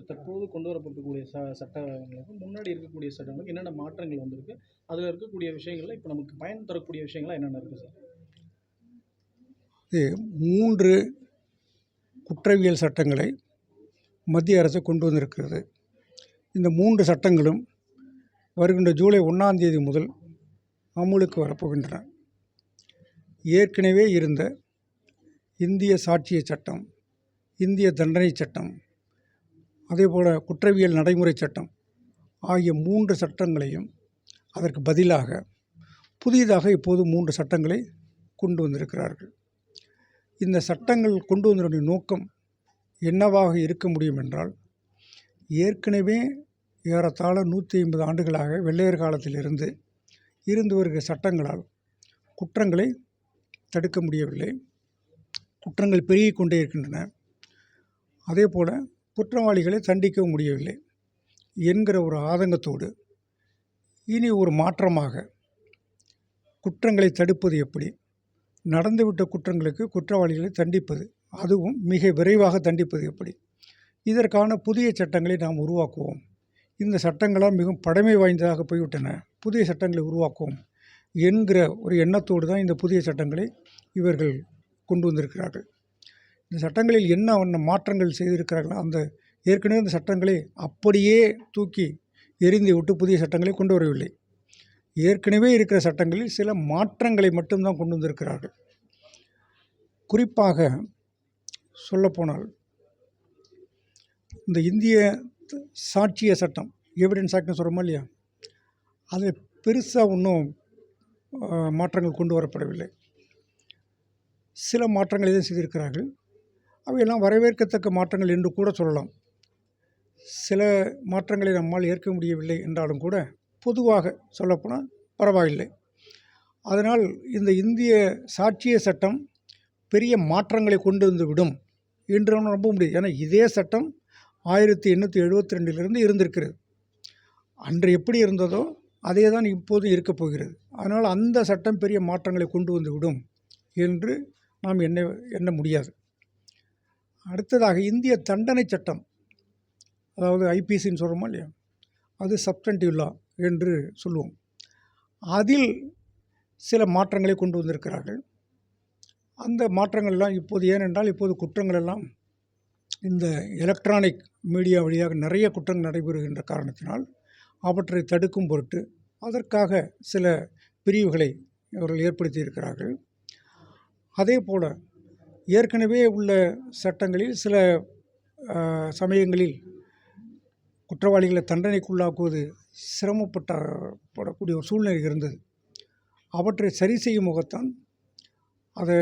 இப்போ தற்போது கொண்டு வரப்பட்டிருக்கக்கூடிய ச சட்டங்களுக்கு முன்னாடி இருக்கக்கூடிய சட்டங்களுக்கு என்னென்ன மாற்றங்கள் வந்திருக்கு? அதில் இருக்கக்கூடிய விஷயங்களில் இப்போ நமக்கு பயன் தரக்கூடிய விஷயங்கள்லாம் என்னென்ன இருக்குது சார்? இது மூன்று குற்றவியல் சட்டங்களை மத்திய அரசு கொண்டு வந்திருக்கிறது. இந்த மூன்று சட்டங்களும் வருகின்ற ஜூலை ஒன்றாம் தேதி முதல் அமுலுக்கு வரப்போகின்றன. ஏற்கனவே இருந்த இந்திய சாட்சிய சட்டம் இந்திய தண்டனை சட்டம் அதேபோல் குற்றவியல் நடைமுறை சட்டம் ஆகிய மூன்று சட்டங்களையும் அதற்கு பதிலாக புதிதாக இப்போது மூன்று சட்டங்களை கொண்டு வந்திருக்கிறார்கள். இந்த சட்டங்கள் கொண்டு வந்ததனுடைய நோக்கம் என்னவாக இருக்க முடியும் என்றால் ஏற்கனவே ஏறத்தாழ நூற்றி ஐம்பது ஆண்டுகளாக வெள்ளையர் காலத்திலிருந்து இருந்து வருகிற சட்டங்களால் குற்றங்களை தடுக்க முடியவில்லை. குற்றங்கள் பெருகிக் கொண்டே இருக்கின்றன. அதே போல் குற்றவாளிகளை தண்டிக்கவும் முடியவில்லை என்கிற ஒரு ஆதங்கத்தோடு இனி ஒரு மாற்றமாக குற்றங்களை தடுப்பது எப்படி? நடந்துவிட்ட குற்றங்களுக்கு குற்றவாளிகளை தண்டிப்பது அதுவும் மிக விரைவாக தண்டிப்பது எப்படி? இதற்கான புதிய சட்டங்களை நாம் உருவாக்குவோம். இந்த சட்டங்களால் மிகவும் பழமை வாய்ந்ததாக போய்விட்டன. புதிய சட்டங்களை உருவாக்குவோம் என்கிற ஒரு எண்ணத்தோடு தான் இந்த புதிய சட்டங்களை இவர்கள் கொண்டு வந்திருக்கிறார்கள். இந்த சட்டங்களில் என்ன ஒன்று மாற்றங்கள் செய்திருக்கிறார்களோ அந்த ஏற்கனவே இந்த சட்டங்களை அப்படியே தூக்கி எரிந்து விட்டு புதிய சட்டங்களை கொண்டு வரவில்லை. ஏற்கனவே இருக்கிற சட்டங்களில் சில மாற்றங்களை மட்டும்தான் கொண்டு வந்திருக்கிறார்கள். குறிப்பாக சொல்லப்போனால் இந்த இந்திய சாட்சிய சட்டம் எவிடன்ஸ் ஆக்ட்னு சொல்கிறோமா இல்லையா? அது பெருசாக ஒன்றும் மாற்றங்கள் கொண்டு வரப்படவில்லை. சில மாற்றங்களை தான் செய்திருக்கிறார்கள். அவையெல்லாம் வரவேற்கத்தக்க மாற்றங்கள் என்று கூட சொல்லலாம். சில மாற்றங்களை நம்மால் ஏற்க முடியவில்லை என்றாலும் கூட பொதுவாக சொல்லப்போனால் பரவாயில்லை. அதனால் இந்த இந்திய சாட்சிய சட்டம் பெரிய மாற்றங்களை கொண்டு வந்து விடும் என்று நம்ம நம்ப முடியும் ஏன்னா இதே சட்டம் ஆயிரத்தி எண்ணூற்றி எழுபத்தி ரெண்டிலிருந்து இருந்திருக்கிறது. அன்று எப்படி இருந்ததோ அதே தான் இப்போது இருக்கப் போகிறது. அதனால் அந்த சட்டம் பெரிய மாற்றங்களை கொண்டு வந்து விடும் என்று நாம் எண்ண எண்ண முடியாது. அடுத்ததாக இந்திய தண்டனை சட்டம் அதாவது ஐபிசின்னு சொல்கிறோமா இல்லையா? அது சப்டன்டிவ் லா என்று சொல்லுவோம். அதில் சில மாற்றங்களை கொண்டு வந்திருக்கிறார்கள். அந்த மாற்றங்கள்லாம் இப்போது ஏனென்றால் இப்போது குற்றங்கள் எல்லாம் இந்த எலக்ட்ரானிக் மீடியா வழியாக நிறைய குற்றங்கள் நடைபெறுகின்ற காரணத்தினால் அவற்றை தடுக்கும் பொருட்டு அதற்காக சில பிரிவுகளை அவர்கள் ஏற்படுத்தியிருக்கிறார்கள். அதே போல் ஏற்கனவே உள்ள சட்டங்களில் சில சமயங்களில் குற்றவாளிகளை தண்டனைக்குள்ளாக்குவது சிரமப்பட்ட படக்கூடிய ஒரு சூழ்நிலை இருந்தது. அவற்றை சரி செய்யும் முகத்தான் அதை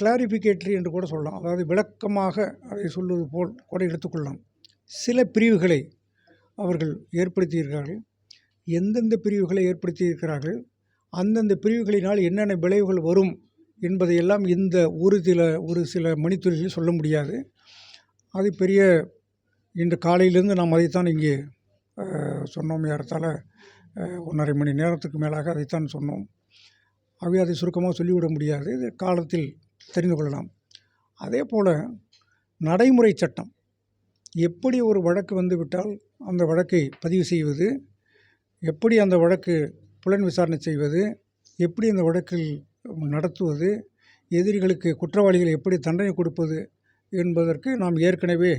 கிளாரிஃபிகேட்டரி என்று கூட சொல்லலாம். அதாவது விளக்கமாக அதை சொல்வது போல் கூட எடுத்துக்கொள்ளலாம். சில பிரிவுகளை அவர்கள் ஏற்படுத்தியிருக்கிறார்கள். எந்தெந்த பிரிவுகளை ஏற்படுத்தியிருக்கிறார்கள்? அந்தந்த பிரிவுகளினால் என்னென்ன விளைவுகள் வரும்? என்பதையெல்லாம் இந்த ஒரு சில ஒரு சில மணித்துளிகளில் சொல்ல முடியாது. அது பெரிய இன்று காலையிலேருந்து நாம் அதைத்தான் இங்கே சொன்னோம் ஏறத்தாழ ஒன்றரை மணி நேரத்துக்கு மேலாக அதைத்தான் சொன்னோம். ஆகவே அதை சுருக்கமாக சொல்லிவிட முடியாது. இது காலத்தில் தெரிந்து கொள்ளலாம். அதே போல் நடைமுறை சட்டம். எப்படி ஒரு வழக்கு வந்துவிட்டால் அந்த வழக்கை பதிவு செய்வது? எப்படி அந்த வழக்கு புலன் விசாரணை செய்வது? எப்படி அந்த வழக்கில் நடத்துவது எதிரிகளுக்கு குற்றவாளிகளை எப்படி தண்டனை கொடுப்பது என்பதற்கு நாம் ஏற்கனவே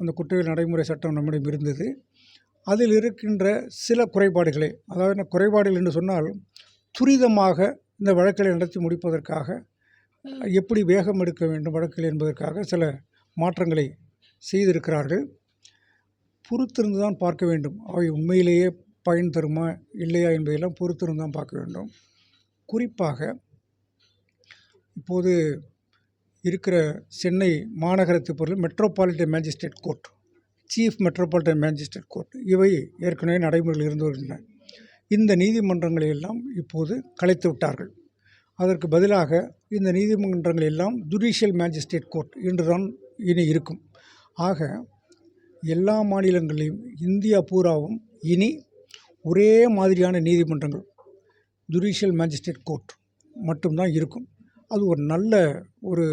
அந்த குற்றவியல் நடைமுறை சட்டம் நம்மிடம் இருந்தது. அதில் இருக்கின்ற சில குறைபாடுகளை அதாவது என்ன குறைபாடுகள் என்று சொன்னால் துரிதமாக இந்த வழக்குகளை நடத்தி முடிப்பதற்காக எப்படி வேகம் எடுக்க வேண்டும் வழக்கில் என்பதற்காக சில மாற்றங்களை செய்திருக்கிறார்கள். பொறுத்திருந்து தான் பார்க்க வேண்டும். அவை உண்மையிலேயே பயன் தருமா இல்லையா என்பதையெல்லாம் பொறுத்திருந்து தான் பார்க்க வேண்டும். குறிப்பாக இப்போது இருக்கிற சென்னை மாநகரத்தை பொறுத்த metropolitan magistrate court chief metropolitan magistrate court இவை ஏற்கனவே நடைமுறையில் இருந்து வருகின்றன. இந்த நீதிமன்றங்களை எல்லாம் இப்போது கலைத்து விட்டார்கள். அதற்கு பதிலாக இந்த நீதிமன்றங்கள் எல்லாம் ஜுடிஷியல் மேஜிஸ்ட்ரேட் கோர்ட் என்றுதான் இனி இருக்கும். ஆக எல்லா மாநிலங்களிலும் இந்தியா பூராவும் இனி ஒரே மாதிரியான நீதிமன்றங்கள் ஜுடிஷியல் மேஜிஸ்ட்ரேட் கோர்ட் மட்டும்தான் இருக்கும். அது ஒரு நல்ல ஒரு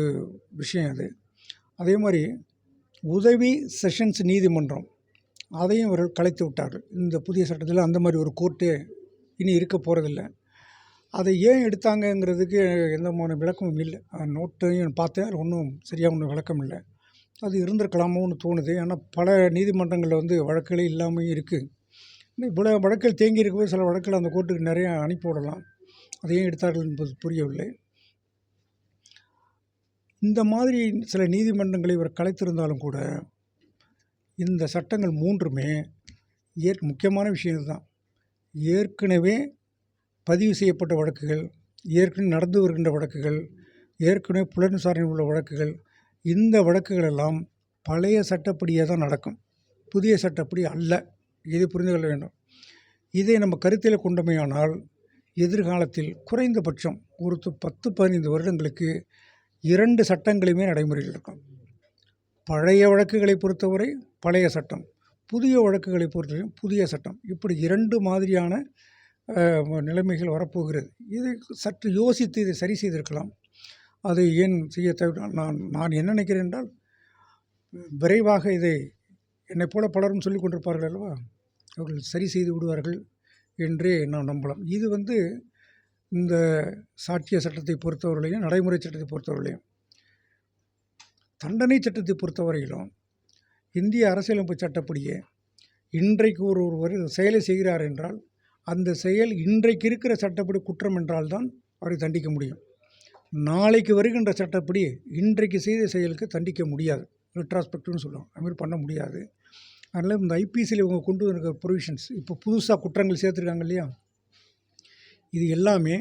விஷயம் அது. அதே மாதிரி உதவி செஷன்ஸ் நீதிமன்றம் அதையும் இவர்கள் கலைத்து விட்டார்கள். இந்த புதிய சட்டத்தில் அந்த மாதிரி ஒரு கோர்ட்டே இனி இருக்க போகிறதில்ல அதை ஏன் எடுத்தாங்கங்கிறதுக்கு எந்த மாதிரி விளக்கமும் இல்லை. நோட்டையும் பார்த்தேன் அது ஒன்றும் சரியாக ஒன்றும் விளக்கம் இல்லை. அது இருந்திருக்கலாமோன்னு தோணுது. ஏன்னா பல நீதிமன்றங்களில் வந்து வழக்குகளே இல்லாமையும் இருக்குது இவ்வளோ வழக்கில் தேங்கி இருக்கவே சில வழக்குகள் அந்த கோர்ட்டுக்கு நிறையா அனுப்பி விடலாம். அதை ஏன் எடுத்தார்கள் என்பது புரியவில்லை. இந்த மாதிரி சில நீதிமன்றங்களை இவர் கலைத்திருந்தாலும் கூட இந்த சட்டங்கள் மூன்றுமே ஏற் முக்கியமான விஷயம் இதுதான். ஏற்கனவே பதிவு செய்யப்பட்ட வழக்குகள் ஏற்கனவே நடந்து வருகின்ற வழக்குகள் ஏற்கனவே புலன் விசாரணை உள்ள வழக்குகள் இந்த வழக்குகள் எல்லாம் பழைய சட்டப்படியே தான் நடக்கும். புதிய சட்டப்படி அல்ல. இதை புரிந்து கொள்ள வேண்டும். இதை நம்ம கருத்தில் கொண்டமையானால் எதிர்காலத்தில் குறைந்தபட்சம் ஒரு பத்து பதினைந்து வருடங்களுக்கு இரண்டு சட்டங்களுமே நடைமுறையில் இருக்கும். பழைய வழக்குகளை பொறுத்தவரை பழைய சட்டம் புதிய வழக்குகளை பொறுத்தவரையும் புதிய சட்டம். இப்படி இரண்டு மாதிரியான நிலைமைகள் வரப்போகிறது. இதை சற்று யோசித்து இதை சரி செய்திருக்கலாம். அதை ஏன் செய்ய தவிர நான் நான் என்ன நினைக்கிறேன் என்றால் விரைவாக இதை என்னை போல பலரும் சொல்லிக் கொண்டிருப்பார்கள் அல்லவா? அவர்கள் சரி செய்து விடுவார்கள் என்றே நாம் நம்பலாம். இது வந்து இந்த சாட்சிய சட்டத்தை பொறுத்தவரையிலையும் நடைமுறை சட்டத்தை பொறுத்தவரையிலையும் தண்டனை சட்டத்தை பொறுத்தவரையிலும் இந்திய அரசியலமைப்பு சட்டப்படியே இன்றைக்கு ஒரு ஒருவர் செயலை செய்கிறார் என்றால் அந்த செயல் இன்றைக்கு இருக்கிற சட்டப்படி குற்றம் என்றால்தான் அவரை தண்டிக்க முடியும். நாளைக்கு வருகின்ற சட்டப்படி இன்றைக்கு செய்த செயலுக்கு தண்டிக்க முடியாது. ரெட்ராஸ்பெக்ட்னு சொல்லுவோம் அதுமாதிரி பண்ண முடியாது. அதனால் இந்த ஐபிசியில் இவங்க கொண்டு வந்திருக்க ப்ரொவிஷன்ஸ் இப்போ புதுசாக குற்றங்கள் சேர்த்துருக்காங்க இல்லையா? இது எல்லாமே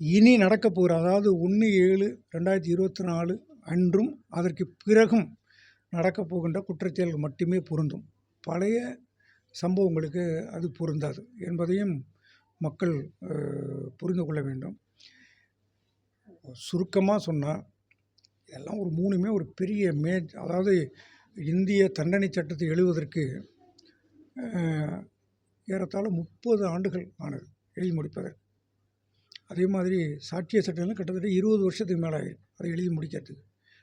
இனி நடக்க போகிற அதாவது ஒன்று ஏழு ரெண்டாயிரத்தி இருபத்தி நாலு அன்றும் அதற்கு பிறகும் நடக்கப் போகின்ற குற்றச்செயல்கள் மட்டுமே பொருந்தும். பழைய சம்பவங்களுக்கு அது பொருந்தாது என்பதையும் மக்கள் புரிந்து கொள்ள வேண்டும். சுருக்கமாக சொன்னால் இதெல்லாம் ஒரு மூணுமே ஒரு பெரிய மே அதாவது இந்திய தண்டனை சட்டத்தை எழுவதற்கு ஏறத்தாழ முப்பது ஆண்டுகள் ஆனது. எழுதி முடிப்பவர் அதே மாதிரி சாட்சிய சட்டம்லாம் கிட்டத்தட்ட இருபது வருஷத்துக்கு மேலே ஆயிருக்கு. அதை எழுதி முடிக்கிறதுக்கு.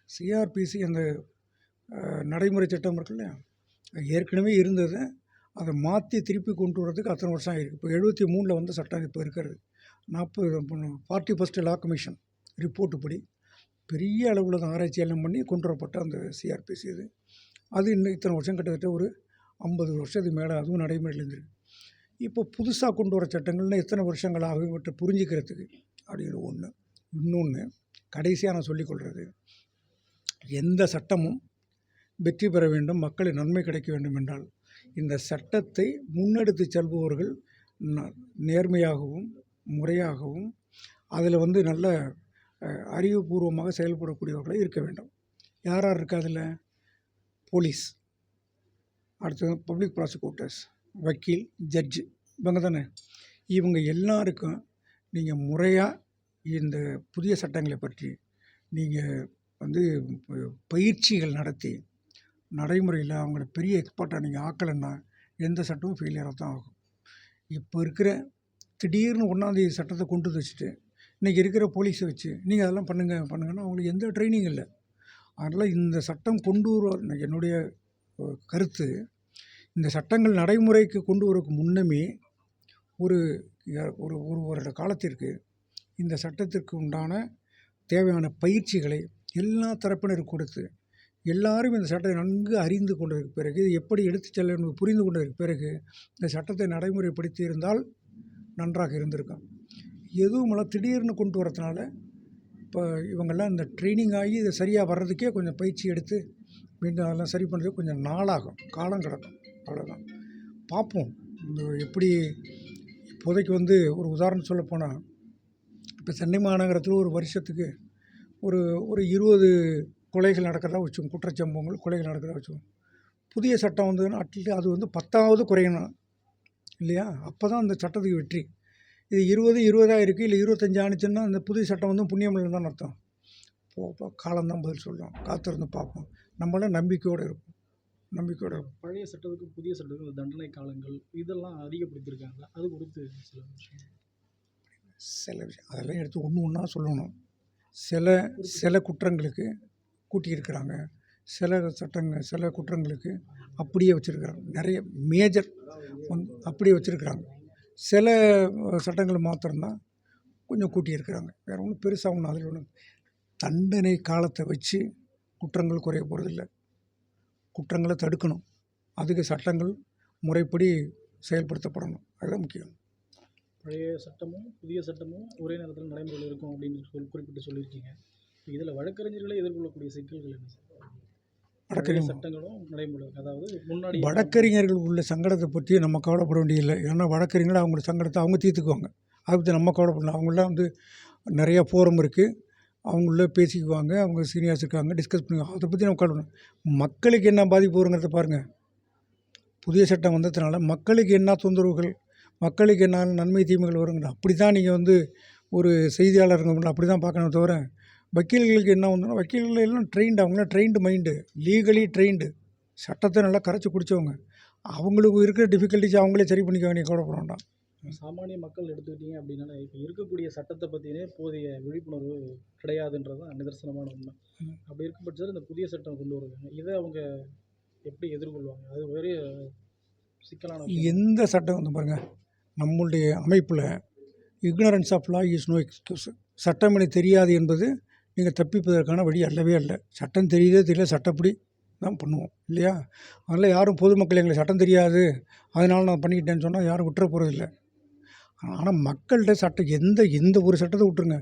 சிஆர்பிசி அந்த நடைமுறை சட்டம் இருக்குல்ல ஏற்கனவே இருந்தது அதை மாற்றி திருப்பி கொண்டு வரதுக்கு அத்தனை வருஷம் ஆகிருக்கு இப்போ எழுபத்தி மூணில் வந்து சட்டம் இப்போ இருக்கிறது. நாற்பது forty first law commission report படி பெரிய அளவில் தான் ஆராய்ச்சி எல்லாம் பண்ணி கொண்டு வரப்பட்ட அந்த சிஆர்பிசி இது. அது இன்னும் இத்தனை வருஷம் கிட்டத்தட்ட ஒரு ஐம்பது வருஷத்துக்கு மேலே அதுவும் நடைமுறையில் இருந்திருக்கு. இப்போ புதுசாக கொண்டு வர சட்டங்கள்னு எத்தனை வருஷங்கள் ஆகும் இவற்றை புரிஞ்சுக்கிறதுக்கு அப்படிங்கிற ஒன்று இன்னொன்று கடைசியாக நான் சொல்லிக்கொள்கிறது எந்த சட்டமும் வெற்றி பெற வேண்டும் மக்களின் நன்மை கிடைக்க வேண்டும் என்றால் இந்த சட்டத்தை முன்னெடுத்து செல்பவர்கள் நேர்மையாகவும் முறையாகவும் அதில் வந்து நல்ல அறிவுபூர்வமாக செயல்படக்கூடியவர்களாக இருக்க வேண்டும். யார் யார் இருக்கா அதில் போலீஸ் அடுத்தது பப்ளிக் ப்ராசிக்யூட்டர்ஸ். வக்கீல் ஜட்ஜு இவங்க தானே? இவங்க எல்லாருக்கும் நீங்கள் முறையாக இந்த புதிய சட்டங்களை பற்றி நீங்கள் வந்து பயிற்சிகள் நடத்தி நடைமுறையில் அவங்கள பெரிய எக்ஸ்பர்ட்டாக நீங்கள் ஆக்கலைன்னா எந்த சட்டமும் ஃபெயிலியராக தான் ஆகும். இப்போ இருக்கிற திடீர்னு ஒன்றாந்தேதி சட்டத்தை கொண்டு வச்சுட்டு இன்றைக்கி இருக்கிற போலீஸை வச்சு நீங்கள் அதெல்லாம் பண்ணுங்கள் பண்ணுங்கன்னா அவங்களுக்கு எந்த ட்ரைனிங் இல்லை. அதனால் இந்த சட்டம் கொண்டு வர என்னுடைய கருத்து இந்த சட்டங்கள் நடைமுறைக்கு கொண்டு வரக்கு முன்னமே ஒரு ஒரு ஒரு வருட காலத்திற்கு இந்த சட்டத்திற்கு உண்டான தேவையான பயிற்சிகளை எல்லா தரப்பினருக்கு கொடுத்து எல்லாரும் இந்த சட்டத்தை நன்கு அறிந்து கொண்டதற்கு பிறகு இது எப்படி எடுத்துச் செல்ல வேண்டும் என்று புரிந்து கொண்டதற்கு பிறகு இந்த சட்டத்தை நடைமுறைப்படுத்தி இருந்தால் நன்றாக இருந்திருக்கும். எதுவும் இல்லை திடீர்னு கொண்டு வரதுனால இப்போ இவங்கெல்லாம் இந்த ட்ரைனிங் ஆகி இதை சரியாக வர்றதுக்கே கொஞ்சம் பயிற்சி எடுத்து மீண்டும் அதெல்லாம் சரி பண்ணுறதுக்கு கொஞ்சம் நாளாகும் காலம் கிடக்கும். அவ்வளோதான் பார்ப்போம். இந்த எப்படி இப்போதைக்கு வந்து ஒரு உதாரணம் சொல்லப் போனால் இப்போ சென்னை மாநகரத்தில் ஒரு வருஷத்துக்கு ஒரு ஒரு இருபது கொலைகள் நடக்கிறதா வச்சுக்கோங்க. குற்றச்சம்பவங்கள் கொலைகள் நடக்கிறதா வச்சுக்கோங்க. புதிய சட்டம் வந்ததுன்னா அட்லீஸ்ட் அது வந்து பத்தாவது குறையணும். இல்லையா? அப்போ தான் அந்த சட்டத்துக்கு வெற்றி. இது இருபது இருபதாக இருக்குது இல்லை இருபத்தஞ்சு ஆணுச்சுன்னா அந்த புதிய சட்டம் வந்து புண்ணியம் தான் அர்த்தம். போ காலம்தான் பதில் சொல்லும். காத்திருந்து பார்ப்போம். நம்மளாம் நம்பிக்கையோடு இருப்போம். நம்பிக்கையோடு பழைய சட்டத்துக்கும் புதிய சட்டத்துக்கும் தண்டனை காலங்கள் இதெல்லாம் அதிகப்படுத்தியிருக்காங்க. அது குறித்து சில விஷயம் சில விஷயம் அதெல்லாம் எடுத்து ஒன்று ஒன்றா சொல்லணும். சில சில குற்றங்களுக்கு கூட்டியிருக்கிறாங்க. சில சட்டங்கள் சில குற்றங்களுக்கு அப்படியே வச்சுருக்குறாங்க. நிறைய மேஜர் வந்து அப்படியே வச்சுருக்குறாங்க. சில சட்டங்கள் மாத்திரம்தான் கொஞ்சம் கூட்டியிருக்கிறாங்க. வேறு ஒன்றும் பெருசாக ஒன்றும் அதில் ஒன்றும் தண்டனை காலத்தை வச்சு குற்றங்கள் குறைய போகிறதில்ல குற்றங்களை தடுக்கணும். அதுக்கு சட்டங்கள் முறைப்படி செயல்படுத்தப்படணும். அதுதான் முக்கியம். பழைய சட்டமும் புதிய சட்டமும் ஒரே நேரத்தில் நடைமுறையில் இருக்கும் அப்படின்னு சொல் குறிப்பிட்டு சொல்லியிருக்கீங்க. இதில் வழக்கறிஞர்களே எதிர்கொள்ளக்கூடிய சிக்கல்கள் என்ன வழக்கறிஞர் சட்டங்களும் நடைமுறை அதாவது முன்னாடி வழக்கறிஞர்கள் உள்ள சங்கடத்தை பற்றி நம்ம கவலைப்பட வேண்டியதில்லை. ஏன்னா வழக்கறிஞர்கள் அவங்களோட சங்கடத்தை அவங்க தீர்த்துக்குவாங்க. அதை பற்றி நம்ம கவலைப்படலாம் அவங்களாம் வந்து நிறையா ஃபோரம் இருக்குது அவங்கள பேசிக்குவாங்க அவங்க சீனியர்ஸ் இருக்காங்க டிஸ்கஸ் பண்ணுவாங்க. அதை பற்றி நம்ம கவலை மக்களுக்கு என்ன பாதிப்பு வருங்கிறத பாருங்கள் புதிய சட்டம் வந்ததுனால மக்களுக்கு என்ன தொந்தரவுகள் மக்களுக்கு என்ன நன்மை தீமைகள் வருங்கிற அப்படி தான் நீங்கள் வந்து ஒரு செய்தியாளர் அப்படி தான் பார்க்கணும் தவிர வக்கீல்களுக்கு என்ன வந்துன்னா வக்கீல்கள் எல்லாம் ட்ரெயின்டு அவங்களாம் ட்ரெயின்டு மைண்டு லீகலி ட்ரெயின்டு சட்டத்தை நல்லா கரைச்சி குடித்தவங்க அவங்களுக்கு இருக்கிற டிஃபிகல்ட்டிஸ் அவங்களே சரி பண்ணிக்க வேண்டிய கவலைப்பட வேண்டாம். சாமானிய மக்கள் எடுத்துக்கிட்டீங்க அப்படின்னா இப்போ இருக்கக்கூடிய சட்டத்தை பற்றினே போதிய விழிப்புணர்வு கிடையாதுன்றது தான் நிதர்சனமான உண்மை. அப்படி இருக்கும் பட்சத்தில் இந்த புதிய சட்டம் கொண்டு வருவாங்க. இதை அவங்க எப்படி எதிர்கொள்வாங்க? அது பெரிய சிக்கலான. எந்த சட்டம் வந்து பாருங்கள் நம்மளுடைய அமைப்பில் ignorance of law is no excuse சட்டம் எனக்கு தெரியாது என்பது நீங்கள் தப்பிப்பதற்கான வழி அல்லவே அல்ல. சட்டம் தெரியுதே தெரியல சட்டப்படி தான் பண்ணுவோம் இல்லையா? அதனால் யாரும் பொதுமக்கள் எங்களுக்கு சட்டம் தெரியாது அதனால் நான் பண்ணிக்கிட்டேன்னு சொன்னால் யாரும் விட்டுற போகிறதில்ல ஆனால் மக்கள்கிட்ட சட்டம் எந்த எந்த ஒரு சட்டத்தை விட்டுருங்க.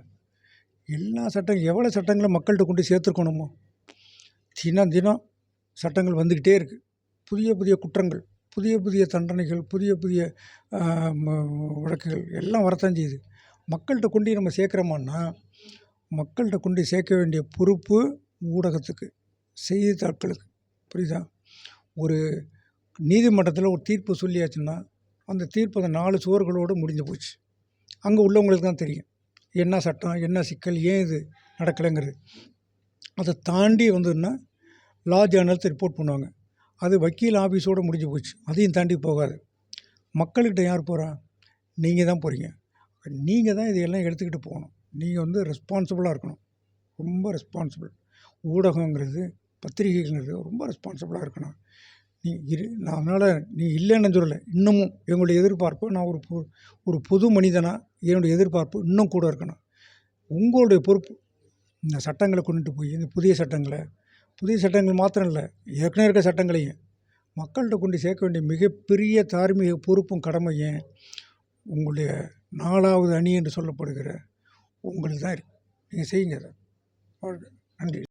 எல்லா சட்டம் எவ்வளோ சட்டங்களை மக்கள்கிட்ட கொண்டு சேர்த்துருக்கணுமோ தினம் தினம் சட்டங்கள் வந்துக்கிட்டே இருக்குது புதிய புதிய குற்றங்கள் புதிய புதிய தண்டனைகள் புதிய புதிய வழக்குகள் எல்லாம் வரத்தான் செய்யுது. மக்கள்கிட்ட கொண்டு நம்ம சேர்க்குறோமான்னா மக்கள்கிட்ட கொண்டு சேர்க்க வேண்டிய பொறுப்பு ஊடகத்துக்கு செய்தித்தாட்களுக்கு. புரியுதா? ஒரு நீதிமன்றத்தில் ஒரு தீர்ப்பு சொல்லியாச்சுன்னா அந்த தீர்ப்பு அந்த நாலு சுவர்களோடு முடிஞ்சு போச்சு. அங்கே உள்ளவங்களுக்கு தான் தெரியும். என்ன சட்டம் என்ன சிக்கல் ஏன் இது நடக்கலைங்கிறது. அதை தாண்டி வந்ததுன்னா லா ஜேர்னல்ஸ் ரிப்போர்ட் பண்ணுவாங்க. அது வக்கீல் ஆஃபீஸோடு முடிஞ்சு போச்சு. அதையும் தாண்டி போகாது. மக்கள்கிட்ட யார் போகிறா நீங்கள் தான் போகிறீங்க நீங்கள் தான் இதையெல்லாம் எடுத்துக்கிட்டு போகணும். நீங்கள் வந்து ரெஸ்பான்சிபிளாக இருக்கணும். ரொம்ப ரெஸ்பான்சிபிள் ஊடகங்கிறது பத்திரிகைங்கிறது ரொம்ப ரெஸ்பான்சிபிளாக இருக்கணும். நீ இரு நான் அதனால் நீ இல்லைன்னு சொல்லலை. இன்னமும் எங்களுடைய எதிர்பார்ப்பு நான் ஒரு பொ- ஒரு பொது மனிதனாக என்னுடைய எதிர்பார்ப்பு இன்னும் கூட இருக்கணும். உங்களுடைய பொறுப்பு இந்த சட்டங்களை கொண்டுட்டு போய் இந்த புதிய சட்டங்களை புதிய சட்டங்கள் மாத்திரம் இல்லை ஏற்கனவே இருக்க சட்டங்களையும் மக்கள்கிட்ட கொண்டு சேர்க்க வேண்டிய மிகப்பெரிய தார்மீக பொறுப்பும் கடமையும் உங்களுடைய நாலாவது அணி என்று சொல்லப்படுகிற உங்களுக்கு தான் இருக்கு. நீங்கள் செய்யுங்க அதை. நன்றி.